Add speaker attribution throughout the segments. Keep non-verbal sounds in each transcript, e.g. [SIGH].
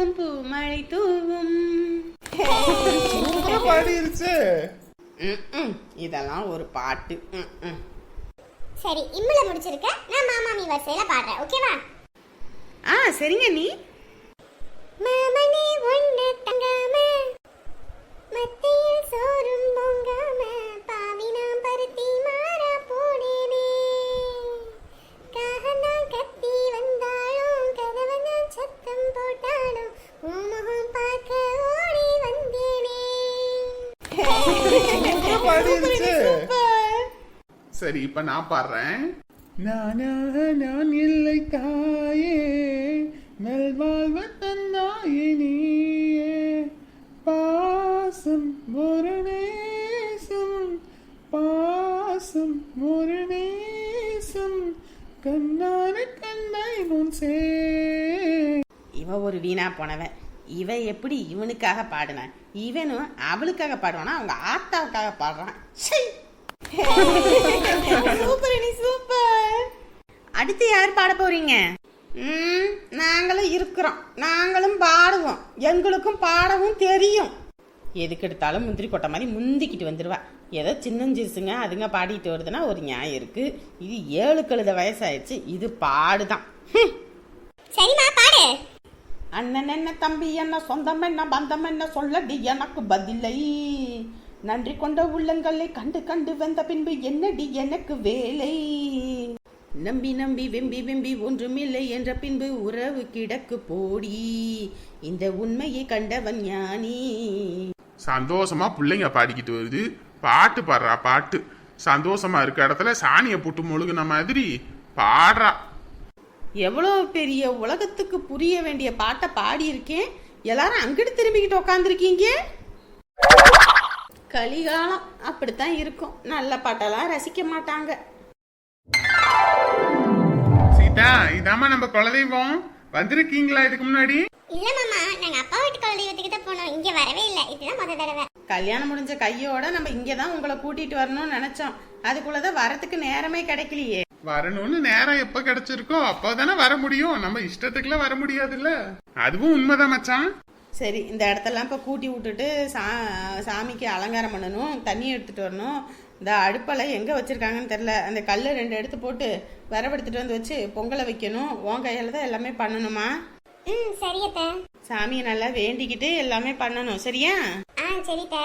Speaker 1: ஞாபகம் பூமழை தூவும்.
Speaker 2: பாடிருச்சு.
Speaker 1: ம்ம். இதெல்லாம் ஒரு பாட்டு. ம்ம்.
Speaker 3: சரி இம்முல முடிச்சிருக்க. நான் மாமாமி வரிசையில பாடுறேன். ஓகேவா?
Speaker 1: ஆ சரிங்க நீ.
Speaker 3: மாமனே
Speaker 2: சரி இப்ப நான் பாடுறேன். நானாக நான் இல்லை தாயே நல்வாழ்வு தந்தாயே நீயே. பாசம் ஒரு நேசம் பாசம் ஒரு நேசம் கண்ணான கண்ணை முன் சே
Speaker 1: இவ ஒரு வீணா போனவன். இவன் எப்படி இவனுக்காக பாடினான் இவனும் அவளுக்காக பாடுவானா? அவங்க ஆத்தாவுக்காக பாடுறான். சூப்பர் நீ சூப்பர்! அடுத்து யார் பாட போறீங்க? ம், நாங்களும் இருக்கிறோம். நாங்களும் பாடுவோம். எங்களுக்கும் பாடவும் தெரியும். எதுக்கு எடுத்தாலும் முந்திரி கொட்டை மாதிரி முந்திக்கிட்டு வந்துடுவா ஏதோ சின்னஞ்சிசுங்க அதுங்க பாடிட்டு வருதுன்னா ஒரு நியாயம் இருக்கு. இது ஏழு கழுத வயசாயிடுச்சு. இது பாடுதான். ஹம்.
Speaker 3: சரிம்மா பாடு.
Speaker 1: அண்ணன் என்ன தம்பி என்ன சொந்தம் என்ன பந்தம் என்ன சொல்லடி எனக்கு பதிலை. நன்றி கொண்ட உள்ளங்களை கண்டு கண்டு வந்த பின்பு என்னடி எனக்கு வேலை? நம்பி நம்பி வெம்பி வெம்பி ஒன்றுமில்லை என்ற பின்பு உறவு கிடக்கு போடி. இந்த உண்மையை கண்டவன் ஞானி.
Speaker 2: சந்தோஷமா பிள்ளைங்க பாடிக்கிட்டு வருது. பாட்டு பாடுறா பாட்டு. சந்தோஷமா இருக்க இடத்துல சாணியை போட்டு மொழுகுன மாதிரி பாடுறா.
Speaker 1: எவ்வளோ பெரிய உலகத்துக்கு புரிய வேண்டிய பாட்டை பாடியிருக்கேன்? எல்லாரும் அங்கிட்டு திரும்பிக்கிட்டு உக்காந்துருக்கீங்க? கலிகாலம் அப்படித்தான் இருக்கும். நல்ல பாட்டெல்லாம் ரசிக்க மாட்டாங்க.
Speaker 2: சீதா இதாம்மா நம்ம குலதெய்வம். வந்திருக்கீங்களா இதுக்கு முன்னாடி?
Speaker 3: இல்ல மாமா நாங்க அப்பா வீட்டு குலதெய்வத்துக்கு தான் போனோம். இங்க வரவே இல்லை. இதுதான் முத தடவை.
Speaker 1: கல்யாணம் முடிஞ்ச கையோட நம்ம இங்கே தான் உங்களை கூட்டிட்டு வரணும்னு நினைச்சோம். அதுக்குள்ளதான் வரத்துக்கு நேரமே கிடைக்கலையே.
Speaker 2: வரணும்னு நேரம் எப்ப கிடைச்சிருக்கோ அப்போதானே வர முடியும். நம்ம இஷ்டத்துக்குலாம் வர முடியாதுல்ல. அதுவும் உண்மைதான் மச்சான்.
Speaker 1: சரி இந்த இடத்தெல்லாம் இப்போ கூட்டி விட்டுட்டு சா சாமிக்கு அலங்காரம் பண்ணணும் தண்ணி எடுத்துட்டு வரணும். இந்த அடுப்பலை எங்கே வச்சுருக்காங்கன்னு தெரில அந்த கல் ரெண்டு எடுத்து போட்டு விரவெடுத்துட்டு வந்து வச்சு பொங்கலை வைக்கணும். உன் கையில் தான் எல்லாமே பண்ணணுமா?
Speaker 3: ம் சரியத்த
Speaker 1: சாமியை நல்லா வேண்டிக்கிட்டு எல்லாமே பண்ணணும். சரியா?
Speaker 3: ஆ சரித்த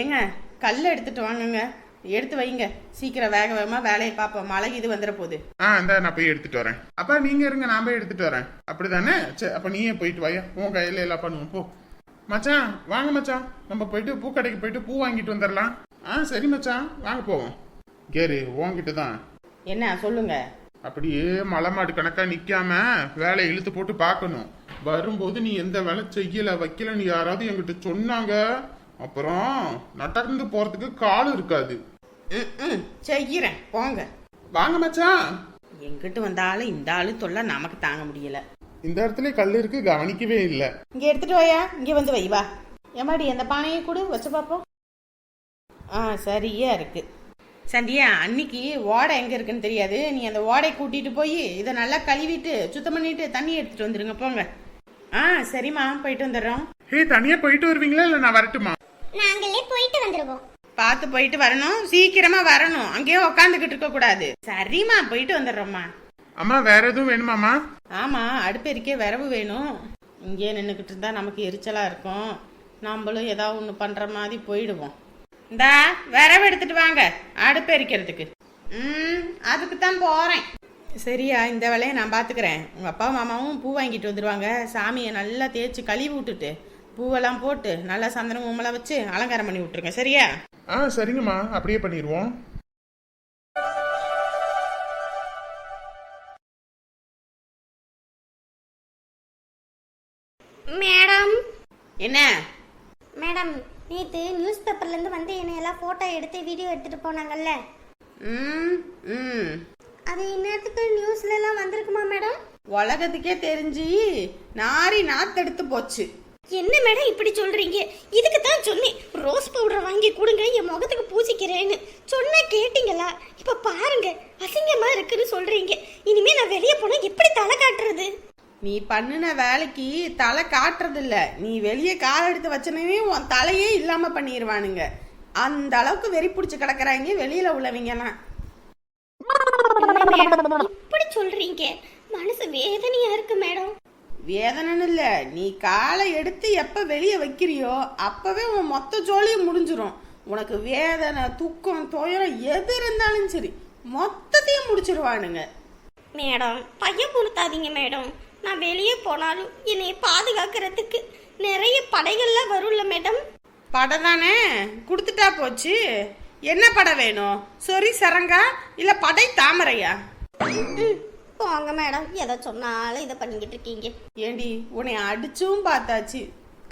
Speaker 1: ஏங்க கல் எடுத்துட்டு வாங்குங்க. எடுத்து வைங்க. சீக்கிரம் வேக வேகமாக வேலையை பார்ப்போம். மழை இது வந்துட போகுது.
Speaker 2: ஆ இந்த நான் போய் எடுத்துட்டு வரேன். அப்ப நீங்க இருங்க நான் போய் எடுத்துட்டு வரேன். அப்படிதானே? சரி அப்ப நீயே போயிட்டு வாயா. உன் கையில எல்லாம் பண்ணுவோம். போ. மச்சான் வாங்க மச்சான். நம்ம போயிட்டு பூ கடைக்கு போயிட்டு பூ வாங்கிட்டு வந்துடலாம் ஆ சரி மச்சான். வாங்க போவோம். கேரு உன்கிட்ட தான்.
Speaker 1: என்ன சொல்லுங்க.
Speaker 2: அப்படியே மலை மாடு கணக்கா நிக்காம வேலையை இழுத்து போட்டு பார்க்கணும். வரும்போது நீ எந்த வேலை செய்யல வைக்கலன்னு யாராவது என்கிட்ட சொன்னாங்க. அப்புறம் நடந்து போறதுக்கு கால் இருக்காது.
Speaker 1: ம் ம் செய்கிறேன் போங்க.
Speaker 2: வாங்க மச்சான்.
Speaker 1: எங்கிட்டு வந்தாலும் இந்த ஆளு தொல்லை நமக்கு தாங்க முடியல.
Speaker 2: இந்த இடத்துல கல் இருக்கு கவனிக்கவே இல்லை.
Speaker 1: இங்க எடுத்துட்டு வாயா இங்க வந்து வை வா. ஏமாடி அந்த பானையை கொடு வச்சு பார்ப்போம் ஆ சரியா இருக்கு. சந்தியா அன்னைக்கு ஓடை எங்க இருக்குன்னு தெரியாது. நீ அந்த ஓடை கூட்டிட்டு போய் இதை நல்லா கழுவிட்டு சுத்தம் பண்ணிட்டு தண்ணி எடுத்துட்டு வந்துருங்க போங்க. ஆ சரிம்மா போயிட்டு வந்துடுறோம்.
Speaker 2: ஹே தனியா போயிட்டு வருவீங்களா இல்ல நான் வரட்டுமா?
Speaker 3: நாங்களே போயிட்டு வந்துருவோம்.
Speaker 1: பார்த்து போயிட்டு வரணும். சீக்கிரமா வரணும். அங்கேயே உக்காந்துக்கிட்டு இருக்க கூடாது. சரிம்மா போயிட்டு வந்துடுறோம்மா.
Speaker 2: அம்மா வேற எதுவும் வேணுமாமா
Speaker 1: ஆமா அடுப்பெரிக்க விரவு வேணும். இங்கேயே நின்றுக்கிட்டு இருந்தா நமக்கு எரிச்சலா இருக்கும். நம்மளும் ஏதாவது ஒன்று பண்ற மாதிரி போயிடுவோம். இந்தா விரவு எடுத்துட்டு வாங்க. அடுப்பெரிக்கிறதுக்கு. ம் அதுக்கு தான் போறேன். சரியா இந்த வேலையை நான் பார்த்துக்கிறேன் உங்க அப்பா மாமாவும் பூ வாங்கிட்டு வந்துடுவாங்க சாமியை நல்லா தேய்ச்சி கழுவி விட்டுட்டு பூவெல்லாம் போட்டு நல்லா சந்தனம் உம்மலாம் வச்சு அலங்காரம் பண்ணி விட்டுருங்க சரியா?
Speaker 2: ஆ சரிங்கம்மா. அப்படியே பண்ணிடுவோம்.
Speaker 3: மேடம்.
Speaker 1: என்ன?
Speaker 3: மேடம் நேற்று நியூஸ் பேப்பர்லேருந்து வந்து என்னை எல்லாம் ஃபோட்டோ எடுத்து வீடியோ எடுத்துகிட்டு போனாங்கல்ல?
Speaker 1: ம் ம்.
Speaker 3: அது இந்நேரத்துக்கு நியூஸ்ல எல்லாம் வந்திருக்குமா மேடம்?
Speaker 1: உலகத்துக்கே தெரிஞ்சு நாரி நாத்தெடுத்து போச்சு.
Speaker 3: என்ன மேடம் இப்படி சொல்றீங்க? இதுக்கு தான் சொன்னேன். ரோஸ் பவுடர் வாங்கி கொடுங்க என் முகத்துக்கு பூசிக்கிறேன்னு. சொன்னா கேட்டீங்களா? இப்ப பாருங்க அசிங்கமா இருக்குன்னு சொல்றீங்க. இனிமே நான் வெளியே போனா எப்படி தலை காட்டுறது?
Speaker 1: நீ பண்ணின வேலைக்கு தலை காட்டுறதில்ல. நீ வெளியே கால் எடுத்து வச்சனவே உன் தலையே இல்லாம பண்ணிடுவானுங்க அந்த அளவுக்கு வெறி பிடிச்சி கிடக்குறாங்க வெளியில உள்ளவங்கலாம்
Speaker 3: இப்படி சொல்றீங்க. மனசு வேதனையா இருக்கு மேடம்
Speaker 1: வேதனைன்னு இல்ல. நீ காலை எடுத்து எப்ப வெளியே வைக்கிறியோ அப்பவே உன் மொத்த ஜோலியும் முடிஞ்சிரும். உனக்கு வேதனை துக்கம் துயரம் எது இருந்தாலும் சரி மொத்தத்தையும் முடிச்சிருவானுங்க.
Speaker 3: மேடம் பையன் கொடுத்தாதீங்க மேடம். நான் வெளியே போனாலும் என்னை பாதுகாக்கிறதுக்கு நிறைய படைகள்லாம் வரும்ல மேடம்.
Speaker 1: படம் தானே? கொடுத்துட்டா போச்சு. என்ன படம் வேணும்? சொரி சரங்கா? இல்ல படை தாமரையா?
Speaker 3: போங்க மேடம். எதை சொன்னாலும் இதை பண்ணிக்கிட்டு இருக்கீங்க.
Speaker 1: ஏண்டி உன்னை அடிச்சும் பார்த்தாச்சு.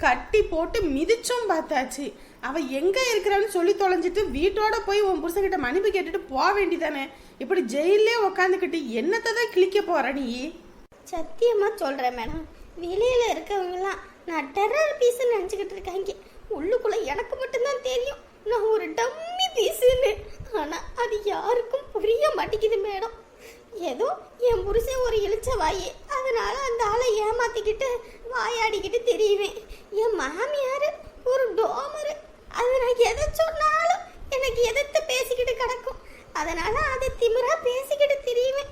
Speaker 1: கட்டி போட்டு மிதிச்சும் பார்த்தாச்சு. அவ எங்க இருக்கிறான்னு சொல்லி தொலைஞ்சிட்டு வீட்டோட போய் உன் புருஷன்கிட்ட மன்னிப்பு கேட்டுட்டு போக வேண்டிதானே இப்படி ஜெயிலே உக்காந்துக்கிட்டு என்னத்தை தான் கிழிக்க போற நீ?
Speaker 3: சத்தியமா சொல்றேன் மேடம். வெளியில இருக்கவங்கலாம் நான் டெரர் பீஸ் நினைச்சுக்கிட்டு இருக்காங்க. உள்ளுக்குள்ள எனக்கு மட்டும்தான் தெரியும். நான் ஒரு டம்மி பீஸுன்னு ஆனா அது யாருக்கும் புரிய மாட்டேங்குது மேடம். ஏதோ என் புருஷன் ஒரு இழிச்ச வாயி. அதனால அந்த ஆளை ஏமாத்திக்கிட்டு வாயாடிக்கிட்டு தெரியுவேன். என் மாமியார் ஒரு டோமரு. அது நான் எதை சொன்னாலும் எனக்கு எதிர்த்து பேசிக்கிட்டு கிடக்கும். அதனால அதை திமிரா பேசிக்கிட்டு தெரியுவேன்.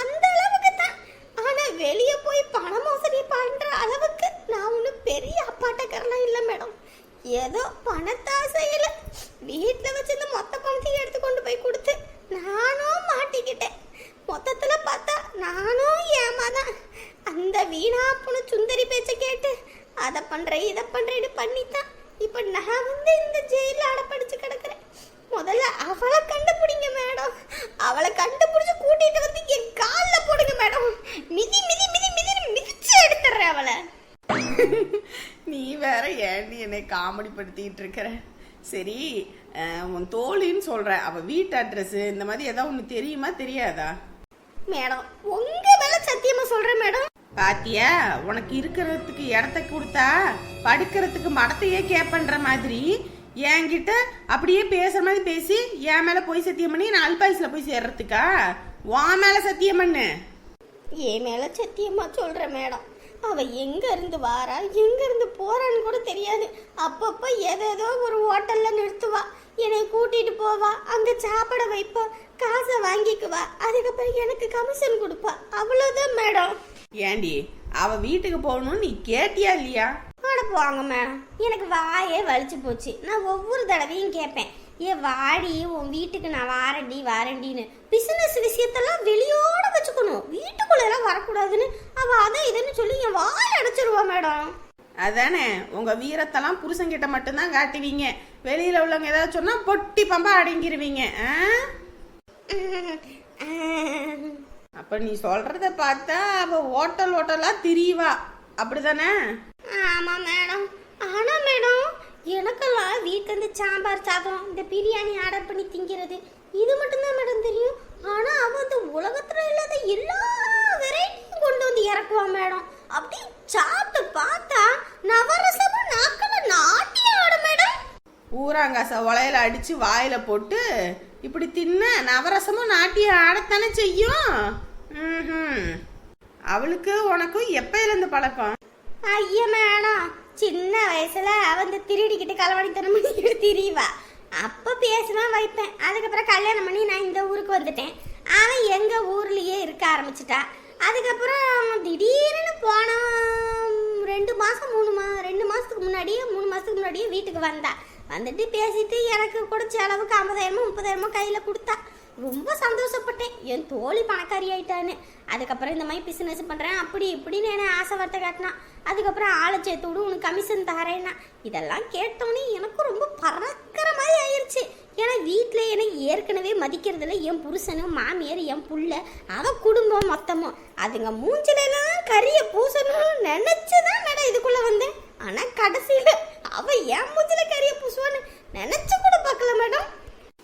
Speaker 3: அந்த அளவுக்கு தான். ஆனால் வெளியே போய் பண மோசடி பண்ணுற அளவுக்கு நான் ஒன்றும் பெரிய அப்பாட்டக்காரலாம் இல்லை மேடம். ஏதோ பணத்தாசையில் வீட்டில் வச்சிருந்த மொத்த பணம் எடுத்து கொண்டு போய் கொடுத்து நானும் மாட்டிக்கிட்டேன் மொத்தத்துல பார்த்தா நானும் ஏமாதான் அந்த வீணா போன சுந்தரி பேச்ச கேட்டு அதை பண்றேன் இதை பண்றேன்னு பண்ணித்தான் இப்ப நான் வந்து இந்த ஜெயில அடப்படிச்சு கிடக்குறேன் முதல்ல அவளை கண்டுபிடிங்க மேடம் அவளை கண்டுபிடிச்சு கூட்டிட்டு வந்து என் கால்ல போடுங்க மேடம் மிதி மிதி மிதி மிதி மிதிச்சு எடுத்துறேன் அவளை
Speaker 1: நீ வேற ஏண்டி என்னை காமெடி படுத்திட்டு இருக்கிற. சரி உன் தோழின்னு சொல்ற. அவ வீட்டு அட்ரஸ் இந்த மாதிரி ஏதாவது ஒன்று தெரியுமா தெரியாதா?
Speaker 3: மேடம் உங்க மேல சத்தியமா சொல்றேன் மேடம்.
Speaker 1: பாத்தியா உனக்கு இருக்கிறதுக்கு இடத்த கொடுத்தா படுக்கிறதுக்கு மடத்தையே கேப்பன்ற மாதிரி என்கிட்ட அப்படியே பேசுற மாதிரி பேசி என் மேல போய் சத்தியம் பண்ணி நான் அல்பாயுஸ்ல போய் சேர்றதுக்கா? உன் மேல சத்தியம் பண்ணு.
Speaker 3: என் மேல சத்தியமா சொல்றேன் மேடம். அவ எங்க இருந்து வாரா? எங்க இருந்து போறான்னு கூட தெரியாது. அப்பப்ப ஏதேதோ ஒரு ஹோட்டல்ல நிறுத்துவா. என்னை கூட்டிட்டு போவா. அங்க சாப்பிட வைப்பா. காசை வாங்கிக்குவா. அதுக்கப்புறம் எனக்கு கமிஷன் கொடுப்பா. அவ்வளவுதான் மேடம்.
Speaker 1: ஏண்டி அவ வீட்டுக்கு போகணும்னு நீ கேட்டியா இல்லையா?
Speaker 3: அட போங்க மேடம். எனக்கு வாயே வலிச்சு போச்சு. நான் ஒவ்வொரு தடவையும் கேட்பேன். ஏ வாடி உன் வீட்டுக்கு நான் வாரண்டி வாரண்டின்னு பிசினஸ் விஷயத்தெல்லாம் வெளியோட வச்சுக்கணும். எல்லாம் வரக்கூடாதுன்னு அவ அதை இதுன்னு சொல்லி என் வாய் அடைச்சிருவா மேடம்.
Speaker 1: அதானே உங்க வீரத்தெல்லாம் புருஷன்கிட்ட மட்டும்தான் காட்டுவீங்க. வெளியில உள்ளவங்க ஏதாவது சொன்னா பொட்டி பம்பா அடங்கிருவீங்க ஆ? அப்ப நீ சொல்றத பார்த்தா அவ ஹோட்டல் ஹோட்டலா திரிவா. அப்படிதானே?
Speaker 3: ஆமா மேடம். ஆனா மேடம் எனக்கெல்லாம் வீட்டுல இருந்து சாம்பார் சாதம் இந்த பிரியாணி ஆர்டர் பண்ணி திங்கிறது இது மட்டும்தான் மேடம் தெரியும். ஆனா அவ இந்த உலகத்துல இல்லாத எல்லா வெரைட்டியும் கொண்டு வந்து இறக்குவா மேடம் அப்படி சாப்பிட்டு பார்த்தா நவரசமும் நாக்குல நாட்டியம் ஆடும் மேடம்
Speaker 1: ஊராங்காச உலையில அடிச்சு வாயில போட்டு இப்படி தின்ன நவரசமும் நாட்டியம் ஆடத்தானே செய்யும்? ம்ஹும். அவளுக்கு உனக்கும் எப்பயில இருந்து பழக்கம்?
Speaker 3: ஐயா மேடம் சின்ன வயசுல வந்து திருடிக்கிட்டு களவாணித்தனம் பண்ணிக்கிட்டு திரிவா. அப்போ பேசினா வைப்பேன். அதுக்கப்புறம் கல்யாணம் பண்ணி நான் இந்த ஊருக்கு வந்துட்டேன். அவன் எங்கள் ஊர்லேயே இருக்க ஆரம்பிச்சிட்டா. அதுக்கப்புறம் திடீர்னு போன ரெண்டு மாதம் மூணு மா ரெண்டு மாதத்துக்கு முன்னாடியே மூணு மாதத்துக்கு முன்னாடியே வீட்டுக்கு வந்தா. வந்துட்டு பேசிட்டு எனக்கு கூட செலவுக்கு ஐம்பதாயிரமோ முப்பதாயிரமோ கையில் கொடுத்தா. ரொம்ப சந்தோஷப்பட்டேன். என் தோழி பணக்காரி ஆயிட்டான்னு. அதுக்கப்புறம் இந்த மாதிரி பிசினஸ் பண்ணுறேன் அப்படி இப்படின்னு என்ன ஆசை வார்த்தை காட்டினான் அதுக்கப்புறம் ஆளை சேர்த்து விடு உனக்கு கமிஷன் தரேன்னா. இதெல்லாம் கேட்டோன்னே எனக்கு ரொம்ப பறக்கிற மாதிரி ஆயிடுச்சு ஏன்னா வீட்டில் என்னை ஏற்கனவே மதிக்கிறதுல என் புருஷனும் மாமியார் என் புள்ள அவன் குடும்பம் மொத்தமும். அதுங்க மூஞ்சிலெல்லாம் கறியை பூசணும்னு நினைச்சுதான் மேடம் இதுக்குள்ளே வந்தேன். ஆனால் கடைசியில் அவன் என் மூஞ்சில கறியை பூசுவான்னு நினைச்சு கூட பார்க்கல மேடம்.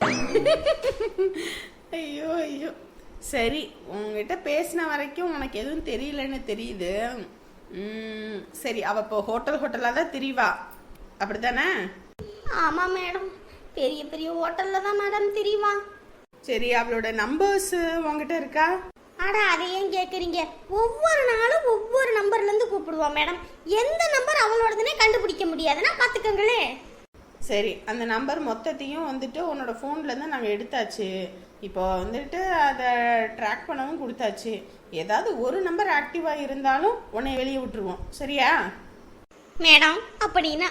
Speaker 3: [LAUGHS]
Speaker 1: ஐயோ ஐயோ. சரி உங்ககிட்ட பேசின வரைக்கும் உனக்கு எதுவும் தெரியலன்னு தெரியுது. சரி அவ இப்போ ஹோட்டல் ஹோட்டலாக தான் திரிவா. அப்படித்தானே?
Speaker 3: ஆமா மேடம். பெரிய பெரிய ஹோட்டல்ல தான் மேடம் தெரியுமா
Speaker 1: சரி அவளோட நம்பர்ஸ் உங்ககிட்ட இருக்கா?
Speaker 3: அட அதை ஏன் கேட்குறீங்க ஒவ்வொரு நாளும் ஒவ்வொரு நம்பர்ல இருந்து கூப்பிடுவோம் மேடம். எந்த நம்பர் அவளோடதுனே கண்டுபிடிக்க முடியாதுன்னா பார்த்துக்கோங்களே
Speaker 1: சரி அந்த நம்பர் மொத்தத்தையும் வந்துட்டு உன்னோட ஃபோன்லேருந்து நாங்கள் எடுத்தாச்சு. இப்போ வந்துட்டு அதை ட்ராக் பண்ணவும் கொடுத்தாச்சு. ஏதாவது ஒரு நம்பர் ஆக்டிவாக இருந்தாலும் உன்னை வெளியே விட்டுருவோம். சரியா?
Speaker 3: மேடம் அப்படின்னா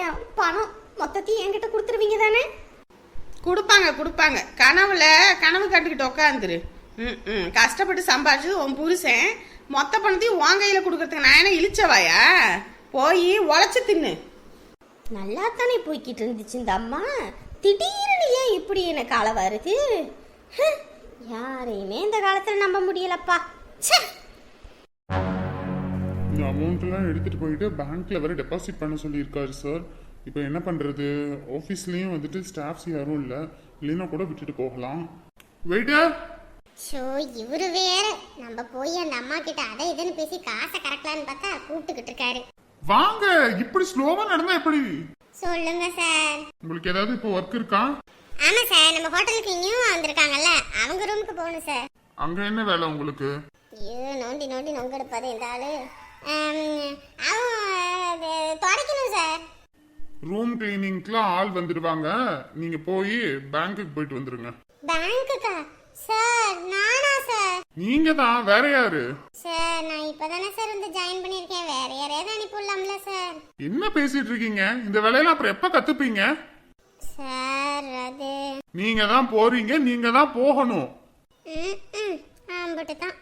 Speaker 3: என் பணம் மொத்தத்தையும் என்கிட்ட கொடுத்துருவீங்க தானே?
Speaker 1: கொடுப்பாங்க கொடுப்பாங்க. கனவுல கனவு கண்டுக்கிட்டு உட்காந்துரு ம் ம். கஷ்டப்பட்டு சம்பாதிச்சது உன் புருஷன். மொத்த பணத்தையும் உன் கையில் கொடுக்கறதுக்கு நான் என்ன இழிச்சவாயா போய் உழைச்சி தின்னு.
Speaker 3: நல்லா தானே போய்கிட்டு இருந்துச்சு இந்த அம்மா? திடீர்னு ஏன் இப்படி எனக்கு அள வருது? யாரையுமே இந்த காலத்துல நம்ப முடியலப்பா. ச்சே!
Speaker 2: இந்த அமௌண்ட்லாம் எடுத்துட்டு போயிட்டு பேங்க்ல வர டெபாசிட் பண்ண சொல்லியிருக்காரு சார் இப்போ என்ன பண்றது? ஆஃபீஸ்லயும் வந்துட்டு ஸ்டாஃப்ஸ் யாரும் இல்லை. இல்லைன்னா கூட விட்டுட்டு போகலாம். வெயிட்டர்
Speaker 4: ஷோ இவரு வேற. நம்ம போய் அந்த அம்மா கிட்ட அதை இதுன்னு பேசி காசை கறக்கலான்னு பார்த்தா கூப்பிட்டுக்கிட்டு இருக்காரு.
Speaker 2: வாங்க இப்படி ஸ்லோவா நடந்தா எப்படி?
Speaker 4: சொல்லுங்க சார்.
Speaker 2: உங்களுக்கு ஏதாவது இப்போ ஒர்க் இருக்கா?
Speaker 4: ஆமா சார். நம்ம ஹோட்டலுக்கு நியூ வந்திருக்காங்கல்ல. அவங்க ரூமுக்கு போகணும் சார்.
Speaker 2: அங்க என்ன வேலை உங்களுக்கு?
Speaker 4: ஐயோ நோண்டி நோண்டி நொங்கெடுப்பாரு இந்த ஆளு. அவன் துடைக்கணும் சார்.
Speaker 2: ரூம் கிளீனிங்க்குலாம் ஆள் வந்துடுவாங்க நீங்க போய் பேங்க்குக்கு போயிட்டு வந்துருங்க.
Speaker 4: பேங்க்குக்கா சார் நானா
Speaker 2: நீங்க தான் வேற யாரு?
Speaker 4: சார் நான் இப்பதானே சார் வந்து ஜாயின் பண்ணியிருக்கேன். வேற யாரையாவது அனுப்பி விடலாம்ல சார்.
Speaker 2: என்ன பேசிட்டு இருக்கீங்க? இந்த வேலையெல்லாம் அப்புறம் எப்ப கத்துப்பீங்க?
Speaker 4: சார் அது
Speaker 2: நீங்க தான் போறீங்க நீங்க தான் போகணும்
Speaker 4: ஆம்பிட்டு தான்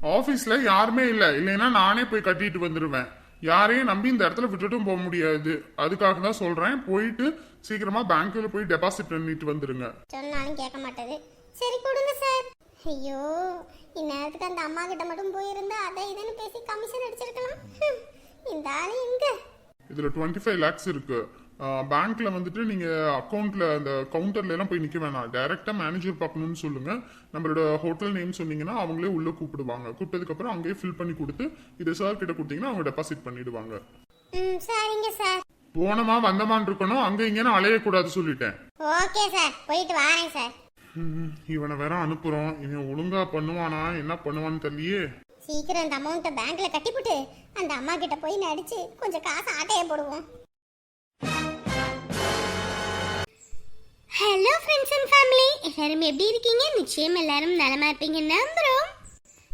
Speaker 2: ஆபீஸ்ல யாருமே இல்ல. இல்லைன்னா நானே போய் கட்டிட்டு வந்துருவேன். யாரையும் நம்பி இந்த இடத்துல விட்டுட்டும் போக முடியாது. அதுக்காக தான் சொல்றேன். போயிட்டு சீக்கிரமா பேங்க்ல போய் டெபாசிட் பண்ணிட்டு வந்துருங்க.
Speaker 4: சொன்னாலும் கேட்க மாட்டேது. சரி கொடுங்க சார். ஐயோ இந்நேரத்துக்கு அந்த அம்மா கிட்ட மட்டும் போயிருந்தா அதை இதுன்னு பேசி கமிஷன் அடிச்சிருக்கலாம். இந்த ஆளு எங்க?
Speaker 2: இதுல டுவெண்ட்டி ஃபைவ் லேக்ஸ் இருக்கு பேங்க்ல வந்துட்டு நீங்க அக்கௌண்ட்ல அந்த கவுண்டர்ல எல்லாம் போய் நிக்க வேணாம். டைரக்டா மேனேஜர் பார்க்கணும்னு சொல்லுங்க. நம்மளோட ஹோட்டல் நேம் சொன்னீங்கன்னா அவங்களே உள்ள கூப்பிடுவாங்க. கூப்பிட்டதுக்கு அப்புறம் அங்கேயே ஃபில் பண்ணி கொடுத்து இதை சார் கிட்ட கொடுத்தீங்கன்னா அவங்க டெபாசிட் பண்ணிடுவாங்க.
Speaker 4: சரிங்க சார்
Speaker 2: போனமா வந்தமான்னு இருக்கணும். அங்க இங்கன்னு அலையக்கூடாது சொல்லிட்டேன்.
Speaker 4: ஓகே சார் போயிட்டு வாரேன் சார்
Speaker 2: இவனை வேற அனுப்புறோம். இவன் ஒழுங்கா பண்ணுவானா? என்ன பண்ணுவான்னு தெரியலையே.
Speaker 4: சீக்கிரம் அந்த அமௌண்ட்டை பேங்க்ல கட்டிப்புட்டு அந்த அம்மா கிட்ட போய் நடிச்சு கொஞ்சம் காசு ஆட்டைய போடுவோம். ஹலோ ஃப்ரெண்ட்ஸ் அண்ட் ஃபேமிலி எல்லாரும் எப்படி இருக்கீங்க? நிச்சயம் எல்லாரும் நலமா இருப்பீங்க நம்புறோம்.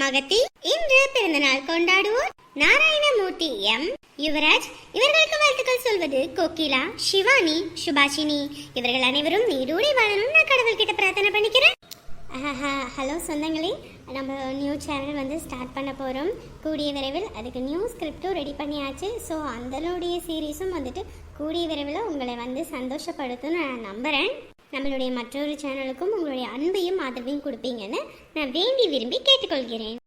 Speaker 4: மகத்தி இன்று பிறந்தநாள் கொண்டாடுவோர் நாராயணமூர்த்தி எம். யுவராஜ். இவர்களுக்கு வாழ்த்துக்கள் சொல்வது கோகிலா சிவானி சுபாஷினி. இவர்கள் அனைவரும் நீடூடி வாழணும். நான் கடவுள்கிட்ட பிரார்த்தனை பண்ணிக்கிறேன். ஹலோ சொந்தங்களே. நம்ம நியூ சேனல் வந்து ஸ்டார்ட் பண்ண போகிறோம் கூடிய விரைவில் அதுக்கு நியூ ஸ்கிரிப்டும் ரெடி பண்ணியாச்சு. ஸோ அதனுடைய சீரீஸும் வந்துட்டு கூடிய விரைவில் உங்களை வந்து சந்தோஷப்படுத்தும் நான் நம்புகிறேன் நம்மளுடைய மற்றொரு சேனலுக்கும் உங்களுடைய அன்பையும் ஆதரவையும் கொடுப்பீங்கன்னு நான் வேண்டி விரும்பி கேட்டுக்கொள்கிறேன்.